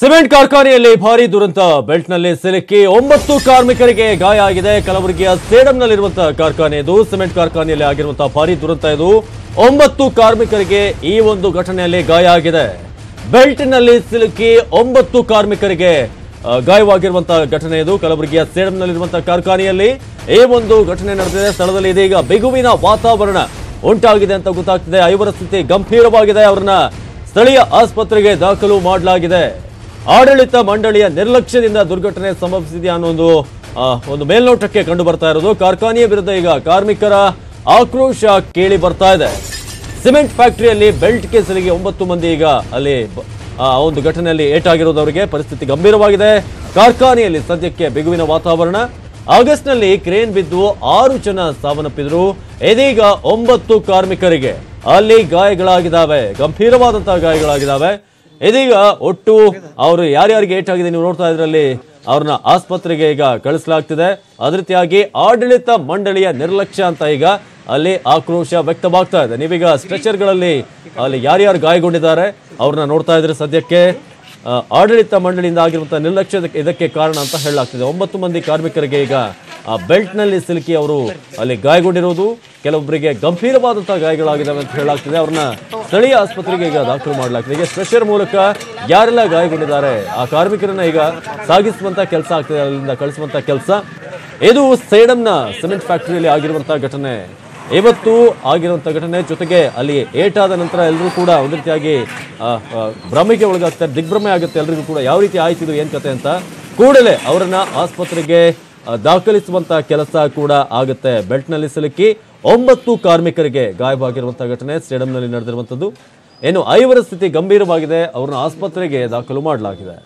Cement ಕಾರ್ಖಾನೆಯಲ್ಲಿ ಭಾರಿ ದುರಂತ. ಬೆಲ್ಟ್ನಲ್ಲಿ ಸಿಲುಕಿ ಒಂಬತ್ತು ಕಾರ್ಮಿಕರಿಗೆ ಗಾಯ ಆಗಿದೆ. ಕಲಬುರಗಿಯ ಸೇಡಂನಲ್ಲಿರುವಂತಹ ಕಾರ್ಖಾನೆ ಇದು. ಸಿಮೆಂಟ್ ಕಾರ್ಖಾನೆಯಲ್ಲಿ ಆಗಿರುವಂತಹ ಭಾರಿ ದುರಂತ ಇದು. ಒಂಬತ್ತು ಕಾರ್ಮಿಕರಿಗೆ ಈ ಒಂದು ಘಟನೆಯಲ್ಲಿ ಗಾಯ ಆಗಿದೆ. ಬೆಲ್ಟ್ನಲ್ಲಿ ಸಿಲುಕಿ ಒಂಬತ್ತು ಕಾರ್ಮಿಕರಿಗೆ ಗಾಯವಾಗಿರುವಂತಹ ಘಟನೆ ಇದು. ಕಲಬುರಗಿಯ ಸೇಡಂನಲ್ಲಿರುವಂತಹ ಕಾರ್ಖಾನೆಯಲ್ಲಿ ಈ ಒಂದು ಘಟನೆ ನಡೆದಿದೆ. ಸ್ಥಳದಲ್ಲಿ ಇದೀಗ ಬಿಗುವಿನ ವಾತಾವರಣ ಉಂಟಾಗಿದೆ ಅಂತ ಗೊತ್ತಾಗ್ತಿದೆ. ಐವರ ಸ್ಥಿತಿ ಗಂಭೀರವಾಗಿದೆ. ಅವರನ್ನ ಸ್ಥಳೀಯ ಆಸ್ಪತ್ರೆಗೆ ದಾಖಲು ಮಾಡಲಾಗಿದೆ. ಆಡಳಿತ ಮಂಡಳಿಯ ನಿರ್ಲಕ್ಷ್ಯದಿಂದ ದುರ್ಘಟನೆ ಸಂಭವಿಸಿದೆ ಅನ್ನೋ ಒಂದು ಒಂದು ಮೇಲ್ನೋಟಕ್ಕೆ ಕಂಡು ಬರ್ತಾ ಇರೋದು. ಕಾರ್ಖಾನೆಯ ವಿರುದ್ಧ ಈಗ ಕಾರ್ಮಿಕರ ಆಕ್ರೋಶ ಕೇಳಿ ಬರ್ತಾ ಇದೆ. ಸಿಮೆಂಟ್ ಫ್ಯಾಕ್ಟರಿಯಲ್ಲಿ ಬೆಲ್ಟ್ ಕೇಸರಿಗೆ ಒಂಬತ್ತು ಮಂದಿ ಈಗ ಅಲ್ಲಿ, ಆ, ಒಂದು ಘಟನೆಯಲ್ಲಿ ಏಟಾಗಿರೋದವರಿಗೆ ಪರಿಸ್ಥಿತಿ ಗಂಭೀರವಾಗಿದೆ. ಕಾರ್ಖಾನೆಯಲ್ಲಿ ಸದ್ಯಕ್ಕೆ ಬಿಗುವಿನ ವಾತಾವರಣ. ಆಗಸ್ಟ್ನಲ್ಲಿ ಕ್ರೇನ್ ಬಿದ್ದು ಆರು ಜನ ಸಾವನ್ನಪ್ಪಿದ್ರು. ಇದೀಗ ಒಂಬತ್ತು ಕಾರ್ಮಿಕರಿಗೆ. ಅಲ್ಲಿ ಗಾಯಗಳಾಗಿದ್ದಾವೆ. ಗಂಭೀರವಾದಂತಹ ಗಾಯಗಳಾಗಿದ್ದಾವೆ. ಇದೀಗ ಒಟ್ಟು ಅವರು ಯಾರ್ಯಾರಿಗೆ ಏಟಾಗಿದೆ ನೀವು ನೋಡ್ತಾ ಇದ್ರಲ್ಲಿ, ಅವ್ರನ್ನ ಆಸ್ಪತ್ರೆಗೆ ಈಗ ಕಳಿಸಲಾಗ್ತಿದೆ. ಅದೇ ರೀತಿಯಾಗಿ ಆಡಳಿತ ಮಂಡಳಿಯ ನಿರ್ಲಕ್ಷ್ಯ ಅಂತ ಈಗ ಅಲ್ಲಿ ಆಕ್ರೋಶ ವ್ಯಕ್ತವಾಗ್ತಾ ಇದೆ. ನೀವೀಗ ಸ್ಟ್ರೆಚರ್ಗಳಲ್ಲಿ ಅಲ್ಲಿ ಯಾರ್ಯಾರು ಗಾಯಗೊಂಡಿದ್ದಾರೆ, ಅವ್ರನ್ನ ನೋಡ್ತಾ ಇದ್ರೆ ಸದ್ಯಕ್ಕೆ. ಆಡಳಿತ ಮಂಡಳಿಯಿಂದ ಆಗಿರುವಂತಹ ನಿರ್ಲಕ್ಷ್ಯ ಇದಕ್ಕೆ- ಕಾರಣ ಅಂತ ಹೇಳಲಾಗ್ತಿದೆ. ಒಂಬತ್ತು ಮಂದಿ ಕಾರ್ಮಿಕರಿಗೆ ಈಗ, ಆ, ಬೆಲ್ಟ್ನಲ್ಲಿ ಸಿಲುಕಿ ಅವರು ಅಲ್ಲಿ ಗಾಯಗೊಂಡಿರುವುದು. ಕೆಲವೊಬ್ಬರಿಗೆ ಗಂಭೀರವಾದಂತಹ ಗಾಯಗಳಾಗಿದ್ದಾವೆ ಅಂತ ಹೇಳಲಾಗ್ತಿದೆ. ಅವ್ರನ್ನ ಸ್ಥಳೀಯ ಆಸ್ಪತ್ರೆಗೆ ಈಗ ದಾಖಲು ಮಾಡಲಾಗ್ತಿದೆ. ಈಗ ಸ್ಪೆಷರ್ ಮೂಲಕ ಯಾರೆಲ್ಲ ಗಾಯಗೊಂಡಿದ್ದಾರೆ? ಆ ಕಾರ್ಮಿಕರನ್ನ ಈಗ ಸಾಗಿಸುವಂತ ಕೆಲಸ ಆಗ್ತಿದೆ. ಅಲ್ಲಿಂದ ಕಳಿಸುವಂತ ಕೆಲಸ. ಇದು ಸೇಡಂನ ಸಿಮೆಂಟ್ ಫ್ಯಾಕ್ಟರಿಯಲ್ಲಿ ಆಗಿರುವಂತಹ ಘಟನೆ. ಇವತ್ತು ಆಗಿರುವಂತಹ ಘಟನೆ ಜೊತೆಗೆ ಅಲ್ಲಿ ಏಟಾದ ನಂತರ ಎಲ್ಲರೂ ಕೂಡ ಒಂದು ರೀತಿಯಾಗಿ ಭ್ರಮೆಗೆ ಒಳಗಾಗ್ತಾರೆ, ದಿಗ್ಭ್ರಮೆ ಆಗುತ್ತೆ ಎಲ್ಲರಿಗೂ ಕೂಡ ಯಾವ ರೀತಿ ಆಯ್ತಿದು ಏನು ಕತೆ ಅಂತ. ಕೂಡಲೇ ಅವರನ್ನ ಆಸ್ಪತ್ರೆಗೆ ದಾಖಲಿಸುವಂಥ ಕೆಲಸ ಕೂಡ ಆಗುತ್ತೆ. ಬೆಲ್ಟ್ನಲ್ಲಿ ಸಿಲುಕಿ ಒಂಬತ್ತು ಕಾರ್ಮಿಕರಿಗೆ ಗಾಯವಾಗಿರುವಂತಹ ಘಟನೆ ಸ್ಟೇಡಿಯಂನಲ್ಲಿ ನಡೆದಿರುವಂತದ್ದು. ಏನು ಐವರ ಸ್ಥಿತಿ ಗಂಭೀರವಾಗಿದೆ, ಅವರನ್ನ ಆಸ್ಪತ್ರೆಗೆ ದಾಖಲು ಮಾಡಲಾಗಿದೆ.